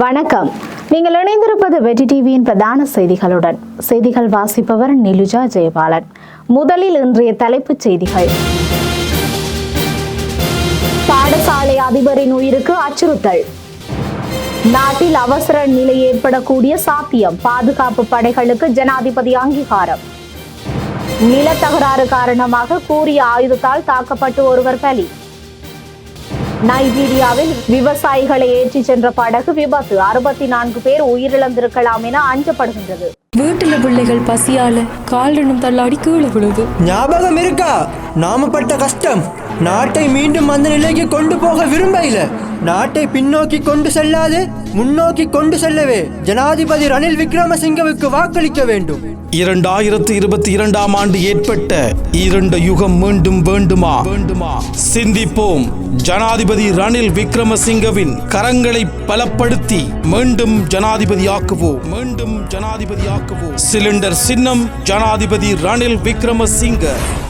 வணக்கம். நீங்கள் இணைந்திருப்பது வெற்றி டிவியின் பிரதான செய்திகளுடன். செய்திகள் வாசிப்பவர் நிலுஜா ஜெயபாலன். முதலில் இன்றைய தலைப்புச் செய்திகள். பாடசாலை அதிபரின் உயிருக்கு அச்சுறுத்தல். நாட்டில் அவசர நிலை ஏற்படக்கூடிய சாத்தியம். பாதுகாப்பு படைகளுக்கு ஜனாதிபதி அங்கீகாரம். நிலத்தகராறு காரணமாக கூறிய ஆயுதத்தால் தாக்கப்பட்டு ஒருவர் பலி. நைஜீரியாவில் விவசாயிகளை ஏற்றிச் சென்ற படகு விபத்து. அறுபத்தி நான்கு பேர் உயிரிழந்திருக்கலாம் என அஞ்சப்படுகின்றது. வீட்டுல பிள்ளைகள் பசியால காலினும் தள்ளாடி கீழே விழுது. ஞாபகம் இருக்கா? நாம பட்ட கஷ்டம். நாட்டை மீண்டும் அந்த நிலைக்கு கொண்டு போக விரும்பல நாட்டை பின்னோக்கி கொண்டு செல்லாது முன்னோக்கி கொண்டு செல்லவே ஜனாதிபதி ரணில் விக்ரமசிங்கவுக்கு வாக்களிக்க வேண்டும். இரண்டாயிரத்து இருபத்தி இரண்டாம் ஆண்டு ஏற்பட்ட இரண்டு யுகம் மீண்டும் வேண்டுமா? வேண்டுமா சிந்திப்போம். ஜனாதிபதி ரணில் விக்ரமசிங்கவின் கரங்களை பலப்படுத்தி மீண்டும் ஜனாதிபதியாக்குவோம் மீண்டும் ஜனாதிபதியாக்குவோம் சிலிண்டர் சின்னம் ஜனாதிபதி ரணில் விக்ரமசிங்க.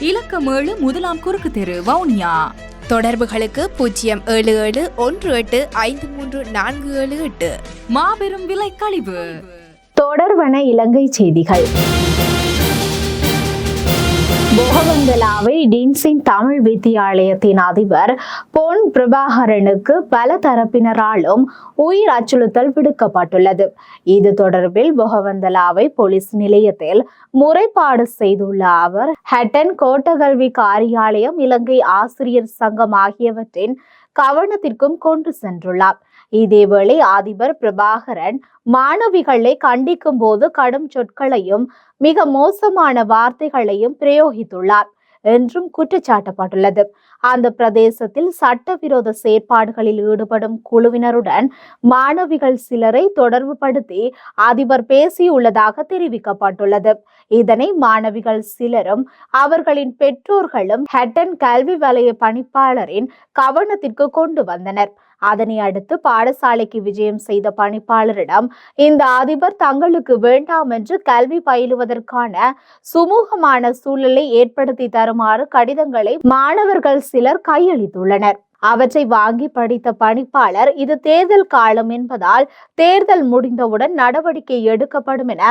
இலக்கம் ஏழு முதலாம் குறுக்கு தெரு வவுனியா. தொடர்புகளுக்கு பூஜ்ஜியம் ஏழு ஏழு ஒன்று எட்டு ஐந்து மூன்று நான்கு ஏழு எட்டு. மாபெரும் விலை கழிவு தொடர்வன இலங்கை செய்திகள். போகவந்தலாவை டீன்சிங் தமிழ் வித்தியாலயத்தின் அதிபர் பொன் பிரபாகரனுக்கு பல தரப்பினராலும் உயிர் அச்சுறுத்தல் விடுக்கப்பட்டுள்ளது. இது தொடர்பில் பொகவந்தலாவை போலீஸ் நிலையத்தில் முறைப்பாடு செய்துள்ள அவர் ஹட்டன் கோட்டகல்வி காரியாலயம் இலங்கை ஆசிரியர் சங்கம் ஆகியவற்றின் கவனத்திற்கும் கொண்டு சென்றுள்ளார். இதேவேளை அதிபர் பிரபாகரன் மாணவிகளை கண்டிக்கும் போது கடும் சொற்களையும் மிக மோசமான வார்த்தைகளையும் பிரயோகித்துள்ளார் என்றும் குற்றச்சாட்டப்பட்டுள்ளது. அந்த பிரதேசத்தில் சட்டவிரோத செயற்பாடுகளில் ஈடுபடும் குழுவினருடன் மாணவிகள் சிலரை தொடர்புபடுத்தி அதிபர் பேசியுள்ளதாக தெரிவிக்கப்பட்டுள்ளது. இதனை மாணவிகள் சிலரும் அவர்களின் பெற்றோர்களும் ஹட்டன் கல்வி வலய பணிப்பாளரின் கவனத்திற்கு கொண்டு வந்தனர். அதனை அடுத்து பாடசாலைக்கு விஜயம் செய்த பணிப்பாளரிடம் இந்த அதிபர் தங்களுக்கு வேண்டாம் என்று கல்வி பயிலுவதற்கான சுமூகமான சூழலை ஏற்படுத்தி தருமாறு கடிதங்களை மாணவர்கள் சிலர் கையளித்துள்ளனர். அவற்றை வாங்கி படித்த பணிப்பாளர் இது தேர்தல் காலம் என்பதால் தேர்தல் முடிந்தவுடன் நடவடிக்கை எடுக்கப்படும் என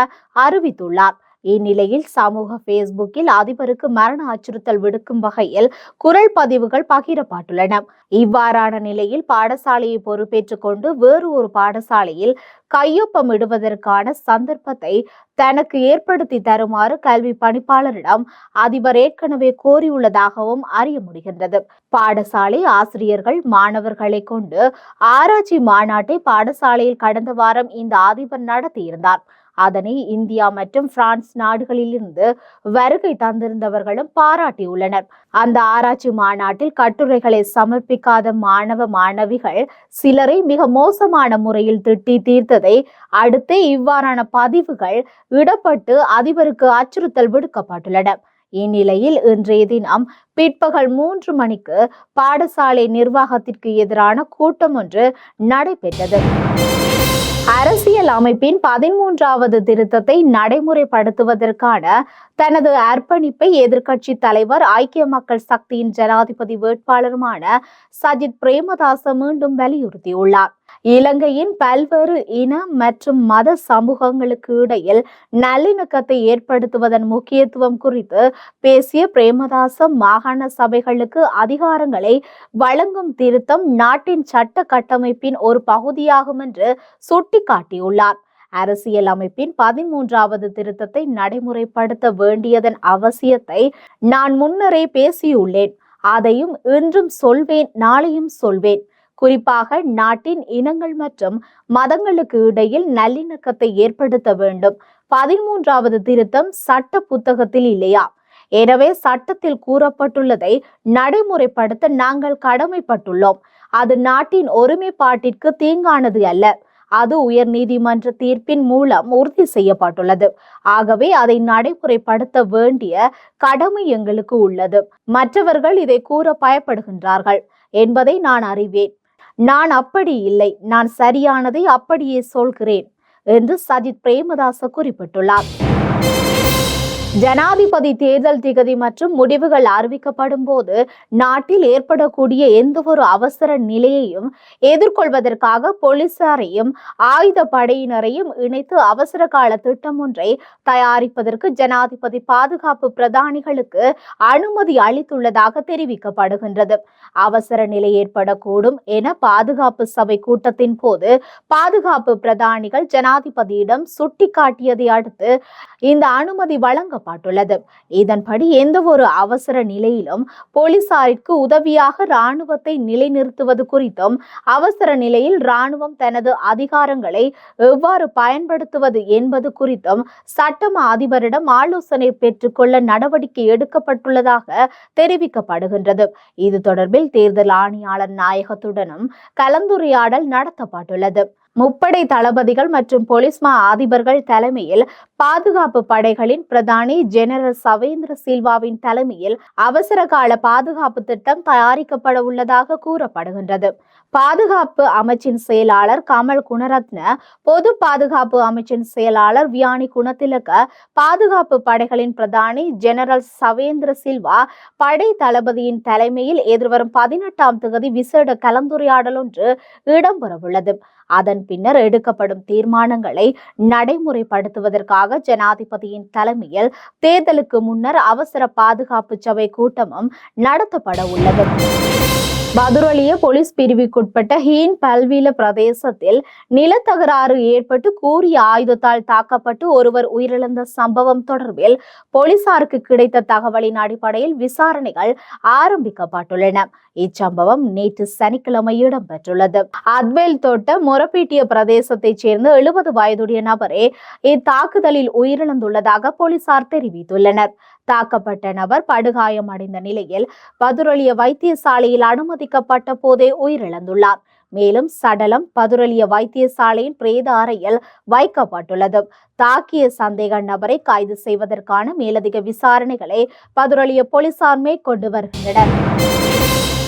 அறிவித்துள்ளார். இந்நிலையில் சமூக பேஸ்புக்கில் அதிபருக்கு மரண அச்சுறுத்தல் விடுக்கும் வகையில் குரல் பதிவுகள் பகிரப்பட்டுள்ளன. இவ்வாறான நிலையில் பாடசாலையை பொறுப்பேற்றுக் கொண்டு வேறு ஒரு பாடசாலையில் கையொப்பமிடுவதற்கான சந்தர்ப்பத்தை தனக்கு ஏற்படுத்தி தருமாறு கல்வி பணிப்பாளரிடம் அதிபர் ஏற்கனவே கோரியுள்ளதாகவும் அறிய முடிகின்றது. பாடசாலை ஆசிரியர்கள் மாணவர்களை கொண்டு ஆராய்ச்சி மாநாட்டை பாடசாலையில் கடந்த வாரம் இந்த அதிபர் நடத்தியிருந்தார். அதனை இந்தியா மற்றும் பிரான்ஸ் நாடுகளிலிருந்து வருகை தந்திருந்தவர்களும் பாராட்டியுள்ளனர். அந்த ஆராய்ச்சி மாநாட்டில் கட்டுரைகளை சமர்ப்பிக்காத மாணவ மாணவிகள் சிலரை மிக மோசமான முறையில் திட்டி தீர்த்ததை அடுத்து இவ்வாறான பதிவுகள் இடப்பட்டு அதிபருக்கு அச்சுறுத்தல் விடுக்கப்பட்டுள்ளன. இந்நிலையில் இன்றைய தினம் பிற்பகல் மூன்று மணிக்கு பாடசாலை நிர்வாகத்திற்கு எதிரான கூட்டம் ஒன்று நடைபெற்றது. அரசியல் அமைப்பின் பதிமூன்றாவது திருத்தத்தை நடைமுறைப்படுத்துவதற்கான தனது அர்ப்பணிப்பை எதிர்க்கட்சி தலைவர் ஐக்கிய மக்கள் சக்தியின் ஜனாதிபதி வேட்பாளருமான சஜித் பிரேமதாச மீண்டும் வலியுறுத்தியுள்ளார். இலங்கையின் பல்வேறு இன மற்றும் மத சமூகங்களுக்கு இடையில் நல்லிணக்கத்தை ஏற்படுத்துவதன் முக்கியத்துவம் குறித்து பேசிய பிரேமதாச மாகாண சபைகளுக்கு அதிகாரங்களை வழங்கும் திருத்தம் நாட்டின் சட்ட கட்டமைப்பின் ஒரு பகுதியாகும் என்று சுட்டிக்காட்டியுள்ளார். அரசியல் அமைப்பின் பதிமூன்றாவது திருத்தத்தை நடைமுறைப்படுத்த வேண்டியதன் அவசியத்தை நான் முன்னரே பேசியுள்ளேன். அதையும் இன்றும் சொல்வேன் நாளையும் சொல்வேன். குறிப்பாக நாட்டின் இனங்கள் மற்றும் மதங்களுக்கு இடையில் நல்லிணக்கத்தை ஏற்படுத்த வேண்டும். பதிமூன்றாவது திருத்தம் சட்ட புத்தகத்தில் இல்லையா? எனவே சட்டத்தில் கூறப்பட்டுள்ளதை நடைமுறைப்படுத்த நாங்கள் கடமைப்பட்டுள்ளோம். அது நாட்டின் ஒருமைப்பாட்டிற்கு தீங்கானது அல்ல. அது உயர் நீதிமன்ற தீர்ப்பின் மூலம் உறுதி செய்யப்பட்டுள்ளது. ஆகவே அதை நடைமுறைப்படுத்த வேண்டிய கடமை எங்களுக்கு உள்ளது. மற்றவர்கள் இதை கூற பயப்படுகின்றார்கள் என்பதை நான் அறிவேன். நான் அப்படி இல்லை நான் சரியானதை அப்படியே சொல்கிறேன் என்று சஜித் பிரேமதாச குறிப்பிட்டுள்ளார். ஜனாதிபதி தேர்தல் திகதி மற்றும் முடிவுகள் அறிவிக்கப்படும் போது நாட்டில் ஏற்படக்கூடிய எந்த ஒரு அவசர நிலையையும் எதிர்கொள்வதற்காக போலீசாரையும் ஆயுத படையினரையும் இணைத்து அவசர கால திட்டம் ஒன்றை தயாரிப்பதற்கு ஜனாதிபதி பாதுகாப்பு பிரதானிகளுக்கு அனுமதி அளித்துள்ளதாக தெரிவிக்கப்படுகின்றது. அவசர நிலை ஏற்படக்கூடும் என பாதுகாப்பு சபை கூட்டத்தின் போது பாதுகாப்பு பிரதானிகள் ஜனாதிபதியிடம் சுட்டிக்காட்டியதை அடுத்து இந்த அனுமதி வழங்கப்பட்டுள்ளது இதன்படி எந்த ஒரு அவசர நிலையிலும் போலீசாரிற்கு உதவியாக ராணுவத்தை நிலைநிறுத்துவது குறித்தும் அவசர நிலையில் ராணுவம் தனது அதிகாரங்களை எவ்வாறு பயன்படுத்துவது என்பது குறித்தும் சட்டம அதிபரிடம் ஆலோசனை பெற்றுக்கொள்ள நடவடிக்கை எடுக்கப்பட்டுள்ளதாக தெரிவிக்கப்படுகின்றது. இது தொடர்பில் தேர்தல் ஆணையாளர் நாயகத்துடனும் கலந்துரையாடல் நடத்தப்பட்டுள்ளது. முப்படை தளபதிகள் மற்றும் போலீஸ்மா அதிபர்கள் தலைமையில் பாதுகாப்பு படைகளின் பிரதானி ஜெனரல் சவேந்திர சில்வாவின் தலைமையில் அவசர கால பாதுகாப்பு திட்டம் தயாரிக்கப்பட உள்ளதாக கூறப்படுகின்றது. பாதுகாப்பு அமைச்சின் செயலாளர் கமல் குணரத்ன பொது பாதுகாப்பு அமைச்சின் செயலாளர் வியானி குணத்திலக்க பாதுகாப்பு படைகளின் பிரதானி ஜெனரல் சவேந்திர சில்வா படை தளபதியின் தலைமையில் எதிர்வரும் பதினெட்டாம் தொகுதி விசேட கலந்துரையாடல் ஒன்று இடம்பெறவுள்ளது. அதன் பின்னர் எடுக்கப்படும் தீர்மானங்களை நடைமுறைப்படுத்துவதற்காக ஜனாதிபதியின் தலைமையில் தேர்தலுக்கு முன்னர் அவசர பாதுகாப்பு சபை கூட்டமும் நடத்தப்பட உள்ளது பதுரலிய போலீஸ் பிரிவுக்குட்பட்ட ஹீன் பல்வீல பிரதேசத்தில் நிலத்தகராறு ஏற்பட்டு கூறிய ஆயுதத்தால் தாக்கப்பட்டு ஒருவர் உயிரிழந்த சம்பவம் தொடர்பில் போலீசாருக்கு கிடைத்த தகவலின் அடிப்படையில் விசாரணைகள் ஆரம்பிக்கப்பட்டுள்ளன. இச்சம்பவம் நேற்று சனிக்கிழமை இடம்பெற்றுள்ளது. அத்வேல் தோட்ட மொரப்பீட்டிய பிரதேசத்தைச் சேர்ந்த எழுபது வயதுடைய நபரே இத்தாக்குதலில் உயிரிழந்துள்ளதாக போலீசார் தெரிவித்துள்ளனர். தாக்கப்பட்ட நபர் படுகாயமடைந்த நிலையில் பதுரளிய வைத்தியசாலையில் அனுமதிக்கப்பட்ட போதே உயிரிழந்துள்ளார். மேலும் சடலம் பதுரலிய வைத்தியசாலையின் பிரேத அறையில் வைக்கப்பட்டுள்ளது. தாக்கிய சந்தேக நபரை கைது செய்வதற்கான மேலதிக விசாரணைகளை பதுரளிய போலீசார் மேற்கொண்டு வருகின்றனர்.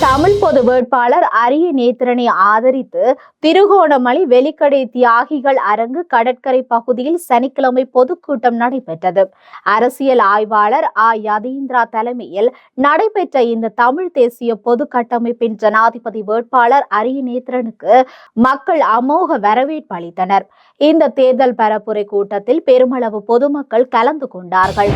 தமிழ் பொது வேட்பாளர் அரிய நேத்திரனை ஆதரித்து திருகோணமலை வெலிக்கடை தியாகிகள் அரங்கு கடற்கரை பகுதியில் சனிக்கிழமை பொதுக்கூட்டம் நடைபெற்றது. அரசியல் ஆய்வாளர் ஆ. யதீந்திரா தலைமையில் நடைபெற்ற இந்த தமிழ் தேசிய பொது கட்டமைப்பின் ஜனாதிபதி வேட்பாளர் அரிய நேத்திரனுக்கு மக்கள் அமோக வரவேற்பு அளித்தனர். இந்த தேர்தல் பரப்புரை கூட்டத்தில் பெருமளவு பொதுமக்கள் கலந்து கொண்டார்கள்.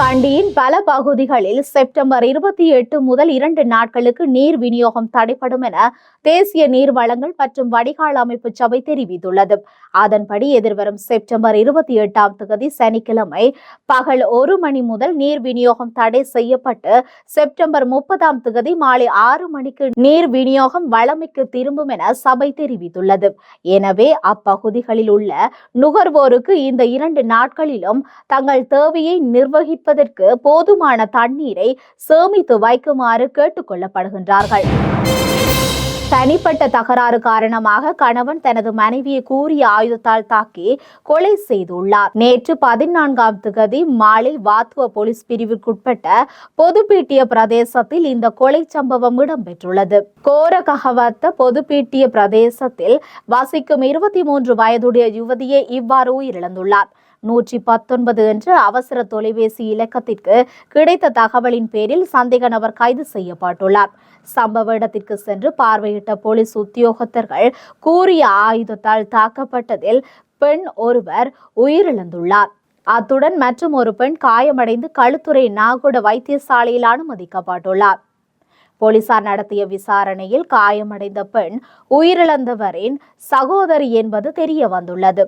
கண்டியின் பல பகுதிகளில் செப்டம்பர் இருபத்தி எட்டு முதல் இரண்டு நாட்களுக்கு நீர் விநியோகம் தடைப்படும் என தேசிய நீர் வளங்கள் மற்றும் வடிகால் அமைப்பு சபை தெரிவித்துள்ளது. அதன்படி எதிர்வரும் செப்டம்பர் இருபத்தி எட்டாம் தேதி சனிக்கிழமை பகல் ஒரு மணி முதல் நீர் விநியோகம் தடை செய்யப்பட்டு செப்டம்பர் முப்பதாம் தேதி மாலை ஆறு மணிக்கு நீர் விநியோகம் வளமைக்கு திரும்பும் என சபை தெரிவித்துள்ளது. எனவே அப்பகுதிகளில் உள்ள நுகர்வோருக்கு இந்த இரண்டு நாட்களிலும் தங்கள் தேவையை குடிப்பதற்கு போதுமான தண்ணீரை சேமித்து வைக்குமாறு கேட்டுக் கொள்ளப்படுகின்றார்கள். தனிப்பட்ட தகராறு காரணமாக கணவன் தனது மனைவியை கூறிய ஆயுதத்தால் தாக்கி கொலை செய்துள்ளார். நேற்று பதினான்காம் திகதி மாலை வாத்துவ போலீஸ் பிரிவிற்குட்பட்ட பொதுப்பீட்டிய பிரதேசத்தில் இந்த கொலை சம்பவம் இடம்பெற்றுள்ளது. கோரகவத்த பொதுப்பீட்டிய பிரதேசத்தில் வசிக்கும் இருபத்தி மூன்று வயதுடைய யுவதியே இவ்வாறு உயிரிழந்துள்ளார். நூற்றி பத்தொன்பது என்ற அவசர தொலைபேசி இலக்கத்திற்கு கிடைத்த தகவலின் பேரில் சந்தேக நபர் கைது செய்யப்பட்டுள்ளார். சம்பவ இடத்திற்கு சென்று பார்வையிட்ட போலீஸ் உத்தியோகத்தர்கள் கூறிய ஆயுதத்தால் தாக்கப்பட்டதில் பெண் ஒருவர் உயிரிழந்துள்ளார். அத்துடன் மற்றும் ஒரு பெண் காயமடைந்து களுத்துறை நாகோட வைத்தியசாலையில் அனுமதிக்கப்பட்டுள்ளார். போலீசார் நடத்திய விசாரணையில் காயமடைந்த பெண் உயிரிழந்தவரின் சகோதரி என்பது தெரிய வந்துள்ளது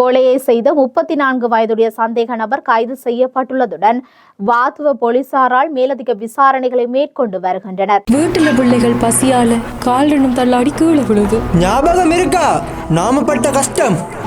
கொலையை செய்த முப்பத்தி நான்கு வயதுடைய சந்தேக நபர் கைது செய்யப்பட்டுள்ளதுடன் வாத்துவ போலீசாரால் மேலதிக விசாரணைகளை மேற்கொண்டு வருகின்றனர். வீட்டுல பிள்ளைகள் பசியால காலினும் தள்ளாடி கீழே விழுது. ஞாபகம் இருக்கா? நாம பட்ட கஷ்டம்.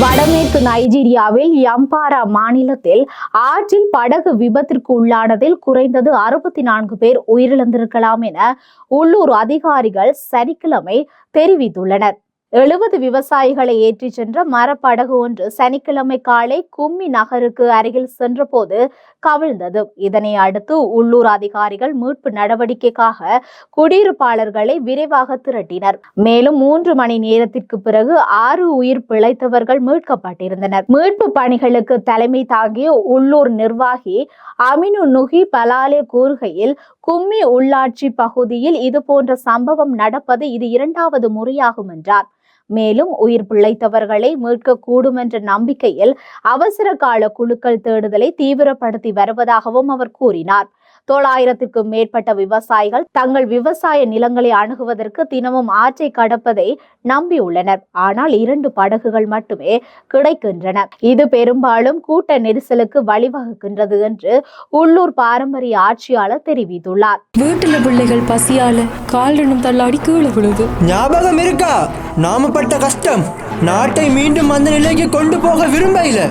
வடமேற்கு நைஜீரியாவில் யம்பாரா மாநிலத்தில் ஆற்றில் படகு விபத்திற்கு உள்ளானதில் குறைந்தது அறுபத்தி நான்கு பேர் உயிரிழந்திருக்கலாம் என உள்ளூர் அதிகாரிகள் சனிக்கிழமை தெரிவித்துள்ளனர். எழுபது விவசாயிகளை ஏற்றிச் சென்ற மரப்படகு ஒன்று சனிக்கிழமை காலை கும்மி நகருக்கு அருகில் சென்றபோது கவிழ்ந்தது. இதனை அடுத்து உள்ளூர் அதிகாரிகள் மீட்பு நடவடிக்கைக்காக குடியிருப்பாளர்களை விரைவாக திரட்டினர். மேலும் மூன்று மணி நேரத்திற்கு பிறகு ஆறு உயிர் பிழைத்தவர்கள் மீட்கப்பட்டிருந்தனர். மீட்பு பணிகளுக்கு தலைமை தாங்கிய உள்ளூர் நிர்வாகி அமினு நுகி பலாலே கூறுகையில் கும்மி உள்ளாட்சி பகுதியில் இதுபோன்ற சம்பவம் நடப்பது இது இரண்டாவது முறையாகும் என்றார். மேலும் உயிர் பிழைத்தவர்களை மீட்கக்கூடும் என்ற நம்பிக்கையில் அவசர கால குழுக்கள் தேடுதலை தீவிரப்படுத்தி வருவதாகவும் அவர் கூறினார். தொள்ளாயிரத்திற்கும் மேற்பட்ட விவசாயிகள் தங்கள் விவசாய நிலங்களை அணுகுவதற்கு தினமும் ஆற்றை கடப்பதை நம்பியுள்ளனர். ஆனால் இரண்டு படகுகள் மட்டுமே கிடைக்கின்றன. இது பெரும்பாலும் கூட்ட நெரிசலுக்கு வழிவகுக்கின்றது என்று உள்ளூர் பாரம்பரிய ஆட்சியாளர் தெரிவித்துள்ளார். வீட்டுல பிள்ளைகள் பசியால காலினும் தள்ளாடி கீழே விழுது. ஞாபகம் இருக்கா? நாம பட்ட கஷ்டம். நாட்டை மீண்டும் அந்த நிலைக்கு கொண்டு போக விரும்பல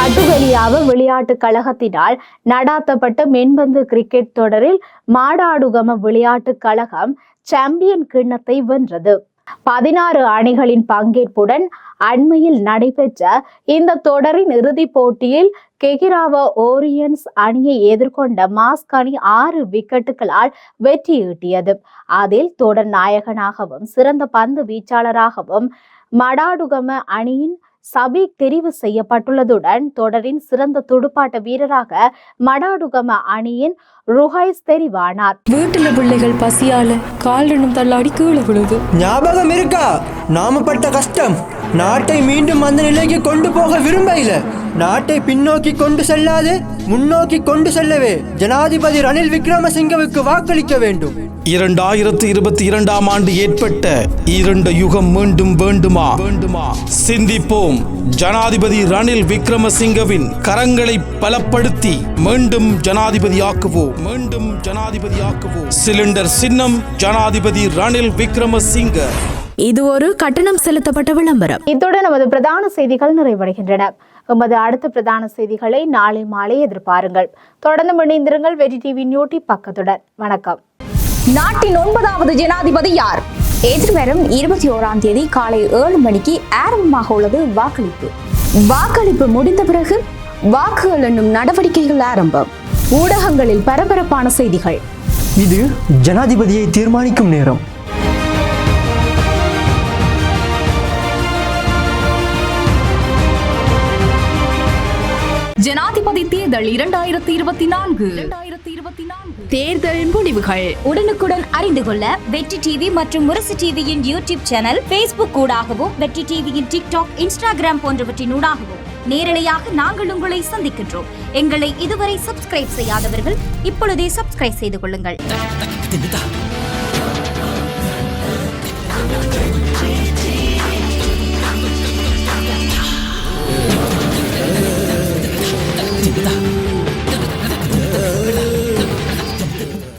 கட்டுவெளியாவ விளையாட்டுக் கழகத்தினால் நடாத்தப்பட்ட மென்பந்து கிரிக்கெட் தொடரில் மாடாடுகம விளையாட்டுக் கழகம் சாம்பியன் கிண்ணத்தை வென்றது. பதினாறு அணிகளின் பங்கேற்புடன் அண்மையில் நடைபெற்ற இந்த தொடரின் இறுதிப் போட்டியில் கெகிராவ ஓரியன்ஸ் அணியை எதிர்கொண்ட மாஸ்க் அணி ஆறு விக்கெட்டுகளால் வெற்றி ஈட்டியது. அதில் தொடர் நாயகனாகவும் சிறந்த பந்து வீச்சாளராகவும் மடாடுகம அணியின் சபீக் தெரிவு செய்யப்பட்டுள்ளதுடன் தொடரின் சிறந்த துடுப்பாட்ட வீரராக மடாடுகம அணியின் ருஹைஸ் தெரிவானார் வீட்டுல பிள்ளைகள் பசியால கால் ரெண்டும் தள்ளாடி கீழே விழுது. ஞாபகம் இருக்கா? நாம பட்ட கஷ்டம். நாட்டை மீண்டும் அந்த நிலைக்கு கொண்டு போக விரும்பல நாட்டை பின்னோக்கி கொண்டு செல்லாது முன்னோக்கி கொண்டு செல்லவே ஜனாதிபதி ரணில் விக்ரமசிங்கவுக்கு வாக்களிக்க வேண்டும். இரண்டாயிரத்து இருபத்தி இரண்டாம் ஆண்டு ஏற்பட்ட இரண்டு யுகம் மீண்டும் வேண்டுமா? வேண்டுமா? சிந்திப்போம். ஜனாதிபதி ரணில் விக்ரமசிங்கவின் கரங்களை பலப்படுத்தி மீண்டும் ஜனாதிபதியாக்குவோம் மீண்டும் ஜனாதிபதியாக்குவோம் சிலிண்டர் சின்னம் ஜனாதிபதி ரணில் விக்ரமசிங்க. இது ஒரு கட்டணம் செலுத்தப்பட்ட விளம்பரம். இத்துடன் நமது பிரதான செய்திகள் நிறைவடைகின்றன. எமது அடுத்த பிரதான செய்திகளை நாளை மாலை எதிர்பாருங்கள். தொடர்ந்து இணைந்திருங்கள் வெற்றி டிவி நியூட்டி பக்கத்துடன். வணக்கம். நாட்டின் ஒன்பதாவது ஜனாதிபதி யார்? எதிர்வரும் இருபத்தி ஓராம் தேதி காலை ஏழு மணிக்கு ஆரம்பமாக உள்ளது வாக்களிப்பு. வாக்களிப்பு முடிந்த பிறகு வாக்குகள் என்னும் நடவடிக்கைகள் ஆரம்பம். ஊடகங்களில் பரபரப்பான செய்திகள். இது ஜனாதிபதியை தீர்மானிக்கும் நேரம். தேர்தல் இரண்டாயிரத்தி இருபத்தி நான்கு. தேர்தல் முடிவுகள். உடனுக்குடன் அறிந்து கொள்ள வெற்றி டிவி மற்றும் முரசு டிவியின் யூடியூப் சேனல் பேஸ்புக் ஊடாகவும் வெற்றி டிவியின் டிக்டாக் இன்ஸ்டாகிராம் போன்றவற்றின் ஊடாகவும். நேரலையாக நாங்கள் உங்களை சந்திக்கின்றோம். எங்களை இதுவரை சப்ஸ்கிரைப் செய்யாதவர்கள் இப்பொழுதே சப்ஸ்கிரைப் செய்து கொள்ளுங்கள்.